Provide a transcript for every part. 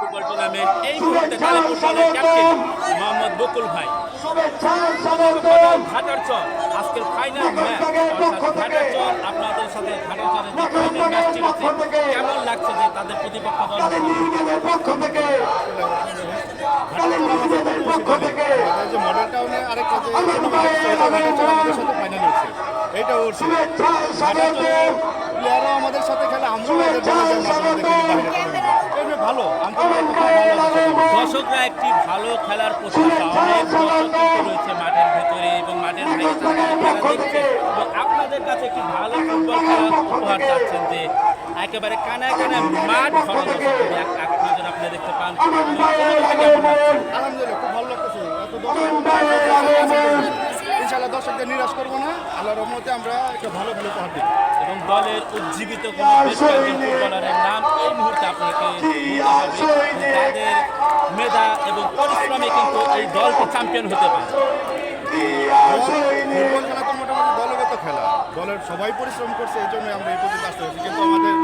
Football tournament এই মুহূর্তে কালীপুর দলের ক্যাপ্টেন মোহাম্মদ বকুল ভাই। ঘাটার চর আজকের ফাইনাল ম্যাচ ঘাটার চর আপনাদের সাথে ঘাটার চরের যে ফাইনাল ম্যাচটি হচ্ছে কেমন লাগছে যে তাদের প্রতিপক্ষ দল? আমাদের যে মডেল টাউনে আরেকটা যে ফাইনাল হচ্ছে উঠছে প্লেয়ারও আমাদের সাথে খেলে আমরাও দর্শকরা একটি ভালো খেলার প্রত্যাশা অনেক দর্শক রয়েছে মাঠের ভেতরে এবং মাঠের বাইরে খেলা দেখছে এবং আপনাদের কাছে একটি ভালো ফুটবল খেলা উপহার চাচ্ছেন যে একেবারে কানায় কানায় মাঠ ভরা নজর আপনি দেখতে পান। আলহামদুলিল্লাহ খুব ভালো লাগতেছে। এত দর্শক ইনশাআল্লাহ দর্শকদের নিরাশ করব না। আল্লাহর রহমতে আমরা একটা ভালো ভালো উপহার দিই এবং দলের উজ্জীবিত কোনো তাদের মেধা এবং পরিশ্রমে কিন্তু এই দলটি চ্যাম্পিয়ন হতে পারে। ফুটবল খেলা তো মোটামুটি দলগত খেলা। দলের সবাই পরিশ্রম করছে, এই জন্য আমরা এই পর্যন্ত আসতে হয়েছি। কিন্তু আমাদের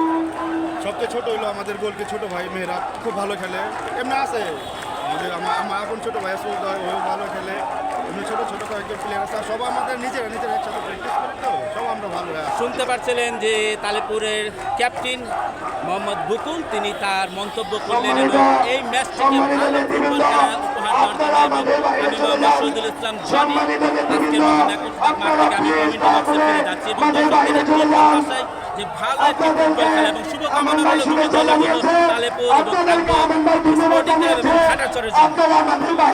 সবচেয়ে ছোট হইল আমাদের গোলকে ছোট ভাই মেয়েরা খুব ভালো খেলে। এমনি আছে। আমাদের আমার আমার এখন ছোট ভাই আছে ওও ভালো খেলে। এমনি ছোটো ছোটো কয়েকজন প্লেয়ার আছে আর সব আমাদের নিজেরা নিজেরা একসাথে প্র্যাকটিস করি তো সব আমরা ভালো শুনতে পারছিলেন যে তালেপুরের ক্যাপ্টেন মোহাম্মদ বুকুল তিনি তার মন্তব্য করলেন এবং এই ম্যাচ থেকে ভালো ফুটবল খেলা উপহার দেওয়ার জন্য এবং আমি মোহাম্মদ শহীদুল ইসলাম জনি আজকের মাঠ থেকে আমি বক্সে ফিরে যাচ্ছি এবং দর্শকদের ভাষায় যে ভালো একটি ফুটবল খেলা এবং শুভকামনা হলো তালেপুর এবং ঘাটাচরের জন্য।